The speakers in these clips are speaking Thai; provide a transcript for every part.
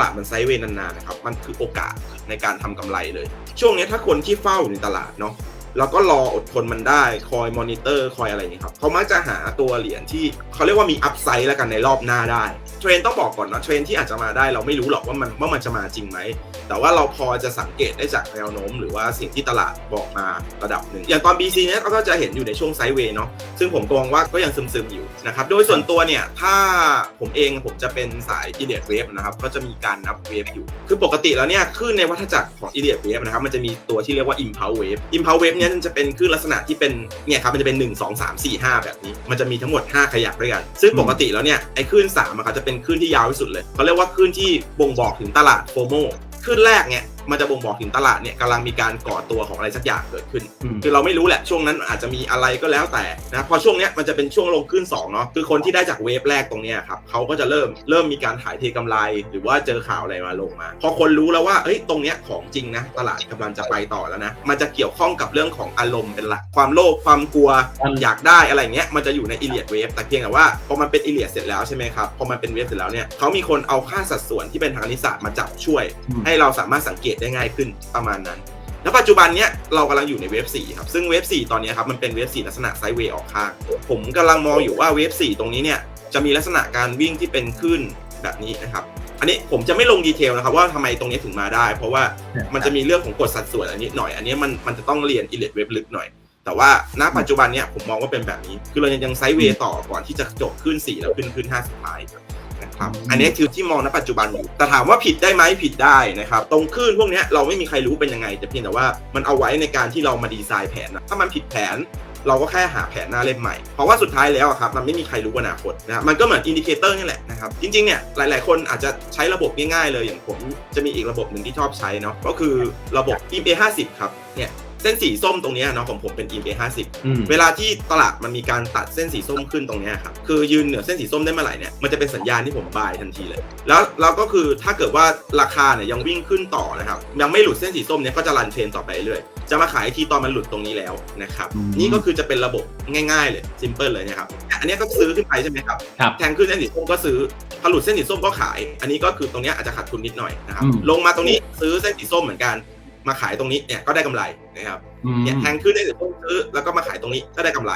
ลาดมันไซด์เวย์นานๆนะครับมันคือโอกาสในการทำกำไรเลย ช่วงนี้ถ้าคนที่เฝ้าอยู่ในตลาดเนาะแล้วก็รออดทนมันได้คอยมอนิเตอร์คอยอะไรนี้ครับเขามักจะหาตัวเหรียญที่เขาเรียกว่ามีอัพไซด์แล้วกันในรอบหน้าได้ เทรนต้องบอกก่อนนะเทรนที่อาจจะมาได้เราไม่รู้หรอกว่ามันว่ามันจะมาจริงไหม แต่ว่าเราพอจะสังเกตได้จากแนวโน้ม หรือว่าสิ่งที่ตลาดบอกมาระดับหนึ่ง อย่างตอน BC เนี้ยก็จะเห็นอยู่ในช่วงไซด์เวย์เนาะซึ่งผมกองว่าก็ยังซึมๆอยู่นะครับโดยส่วนตัวเนี่ยถ้าผมเองผมจะเป็นสายอีเดียเวฟนะครับก็จะมีการนับเวฟอยู่ คือปกติแล้วเนี่ยคลื่นในวัฏจักรของอีเดียเวฟนะครับมันจะมีตัวที่เรียกว่า impulse wave impulse wave เนี่ยมันจะเป็นคลื่นลักษณะที่เป็นเนี่ยครับมันจะเป็น 1 2 3 4 5 แบบนี้ มันจะมีทั้งหมด 5 ขยักด้วยกัน ซึ่งปกติแล้วเนี่ยไอ้คลื่น3อะครับจะเป็นคลื่นที่ยาวที่สุดเลยเขาเรียกว่าคลื่นที่บ่งบอกถึงตลาดโฟโมคลื่นแรกเนี่ย มันจะบ่งบอกถึงตลาดเนี่ยกำลังมีการก่อตัวของอะไรสักอย่างเกิดขึ้นอืมคือเราไม่รู้แหละช่วงนั้นอาจจะมีอะไรก็แล้วแต่นะพอช่วงเนี้ยมันจะเป็นช่วงลงขึ้น2เนาะคือคนที่ได้จากเวฟแรกตรงเนี้ยครับเขาก็จะเริ่มเริ่มมีการถ่ายเทกำไร หรือว่าเจอข่าวอะไรมาลงมาพอคนรู้แล้วว่าเฮ้ยตรงเนี้ยของจริงนะตลาดกำลังจะไปต่อแล้วนะมันจะเกี่ยวข้องกับเรื่องของอารมณ์เป็นหลักความโลภความกลัวความอยากได้อะไรเงี้ยมันจะอยู่ในอีเลียดเวฟแต่เพียงแต่ว่าพอมันเป็นอีเลียดเสร็จแล้วใช่ไหมครับพอมันเป็นเวฟเสร็จแล้วเนี่ยเขามีคนเอาค่าสัดส่วนที่เป็นทางนิสสัตมาจับช่วยอืมให้เราสามารถสังเกตได้ง่ายขึ้นประมาณนั้น แล้วปัจจุบันเนี้ยเรากำลังอยู่ในเวฟ4ครับ ซึ่งเวฟ4ตอนเนี้ยครับมันเป็นเวฟ4ลักษณะไซด์เวย์ออกข้าง ผมกำลังมองอยู่ว่าเวฟ4ตรงนี้เนี่ยจะมีลักษณะการวิ่งที่เป็นขึ้นแบบนี้นะครับอันนี้ผมจะไม่ลงดีเทลนะครับว่าทำไมตรงนี้ถึงมาได้ เพราะว่ามันจะมีเรื่องของกฎสัดส่วนอันนี้หน่อย อันนี้มันมันจะต้องเรียนอิเลดเวฟลึกหน่อย แต่ว่าณปัจจุบันเนี่ยผมมองว่าเป็นแบบนี้ คือเรายังยังไซด์เวย์ต่อก่อนที่จะจบขึ้น 4 แล้วขึ้นขึ้น 5 สุดท้ายนะ ครับอันนี้คือที่มองณปัจจุบันอยู่แต่ถามว่าผิดได้ไหมผิดได้นะครับ ตรงคลื่นพวกนี้เราไม่มีใครรู้เป็นยังไง แต่เพียงแต่ว่ามันเอาไว้ในการที่เรามาดีไซน์แผนนะถ้ามันผิดแผนเราก็แค่หาแผนหน้าเล่มใหม่ เพราะว่าสุดท้ายแล้วครับ มันไม่มีใครรู้อนาคตนะครับมันก็เหมือนอินดิเคเตอร์นี่แหละนะครับ จริงๆ เนี่ย หลายๆ คนอาจจะใช้ระบบง่ายๆ เลย อย่างผมจะมีอีกระบบหนึ่งที่ชอบใช้เนาะ ก็คือระบบ EMA 50 ครับ เนี่ย เส้นสีส้มตรงเนี้ยเนาะของผมเป็น EMA 50อืมเวลาที่ตลาดมันมีการตัดเส้นสีส้มขึ้นตรงเนี้ยครับคือยืนเหนือเส้นสีส้มได้เมื่อไหร่เนี่ยมันจะเป็นสัญญาณที่ผมบายทันทีเลย แล้วแล้วก็คือถ้าเกิดว่าราคาเนี่ยยังวิ่งขึ้นต่อนะครับยังไม่หลุดเส้นสีส้มเนี่ยก็จะรันเทรนต่อไปเรื่อยจะมาขายทีตอนมันหลุดตรงนี้แล้วนะครับอืมนี่ก็คือจะเป็นระบบง่ายๆเลยซิมเพิลเลยนะครับอันเนี้ยก็ซื้อขึ้นไปใช่ไหมครับครับแทงขึ้นเส้นสีส้มก็ซื้อพอหลุดเส้นสีส้มก็ขาย อันนี้ก็คือตรงเนี้ยอาจจะขาดทุนนิดหน่อยนะครับอืมลงมาตรงนี้ซื้อเส้นสีส้มเหมือนกัน มาขายตรงนี้เนี่ยก็ได้กำไรนะครับอืมเนี่ยแทงขึ้นได้ถึงต้นซื้อแล้วก็มาขายตรงนี้ก็ได้กำไร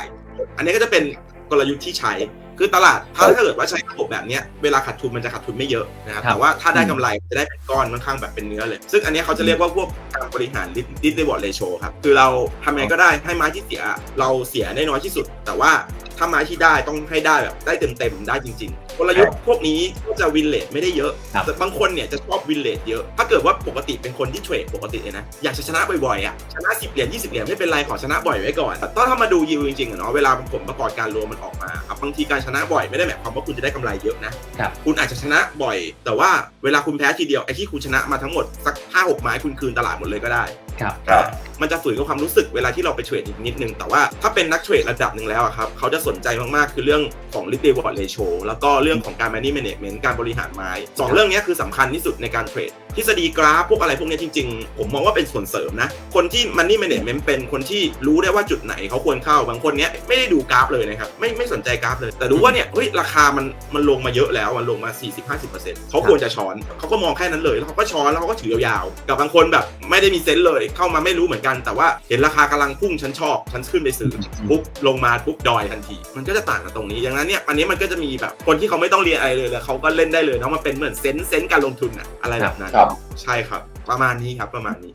อันนี้ก็จะเป็นกลยุทธ์ที่ใช้ คือตลาดถ้าถ้าเกิดว่าใช้ระบบแบบเนี้ยเวลาขาดทุนมันจะขาดทุนไม่เยอะนะครับครับแต่ว่าถ้าได้กำไรจะได้เป็นก้อนค่อนข้างแบบเป็นเนื้อเลย ซึ่งอันนี้เขาจะเรียกว่าพวกการบริหารดิสรีวอร์ดเรโชครับคือเราทำยังไงก็ได้ให้ไม้ที่เสียเราเสียได้น้อยที่สุด แต่ว่าถ้าไม้ที่ได้ต้องให้ได้แบบได้เต็มๆได้จริง ๆ กลยุทธ์พวกนี้ก็จะวินเลทไม่ได้เยอะครับแต่บางคนเนี่ยจะชอบวินเลทเยอะ ถ้าเกิดว่าปกติเป็นคนที่เทรดปกติเลยนะ อยากจะชนะบ่อยๆอะ ชนะ 10 เหรียญ 20 เหรียญไม่เป็นไรขอชนะบ่อยไว้ก่อน แต่ถ้ามาดูยิวจริงๆอะเนาะ เวลาผลประกอบการรวมมันออกมาครับบางทีการชนะบ่อยไม่ได้หมายความว่าคุณจะได้กำไรเยอะนะครับคุณอาจจะชนะบ่อย แต่ว่าเวลาคุณแพ้ทีเดียวไอ้ที่คุณชนะมาทั้งหมดสักห้าหกไม้คุณคืนตลาดหมดเลยก็ได้ครับครับมันจะฝืนกับความรู้สึกเวลาที่เราไปเทรดอีกนิดนึง แต่ว่าถ้าเป็นนักเทรดระดับหนึ่งแล้วอะครับเขาจะสนใจมากๆคือเรื่องของ risk reward ratio แล้วก็เรื่องของการ money management การบริหารไม้สองเรื่องนี้คือสำคัญที่สุดในการเทรดทฤษฎีกราฟพวกอะไรพวกนี้จริง ๆ ผมมองว่าเป็นส่วนเสริมนะ คนที่ money management เป็นคนที่รู้ได้ว่าจุดไหนเขาควรเข้าบางคนเนี้ยไม่ได้ดูกราฟเลยนะครับไม่ไม่สนใจกราฟเลย แต่รู้ว่าเนี่ยเฮ้ยราคามันมันลงมาเยอะแล้วมันลงมา 40-50%เขาควรจะช้อนเขาก็มองแค่นั้นเลยแล้วเขาก็ช้อนแล้วเขาก็ถือยาวๆกับบางคนแบบไม่ได้มีเซนส์เลยเข้ามาไม่รู้เหมือนกัน แต่ว่าเห็นราคากำลังพุ่งฉันชอบฉันขึ้นไปซื้อปุ๊บลงมาปุ๊บดอยทันที มันก็จะต่างกันตรงนี้อย่างนั้นเนี่ยอันนี้มันก็จะมีแบบคนที่เขาไม่ต้องเรียนอะไรเลยแล้วเขาก็เล่นได้เลยเนาะมันเป็นเหมือนเซนส์เซนส์การลงทุนอะอะไรแบบนั้นครับ ใช่ครับ ประมาณนี้ครับประมาณนี้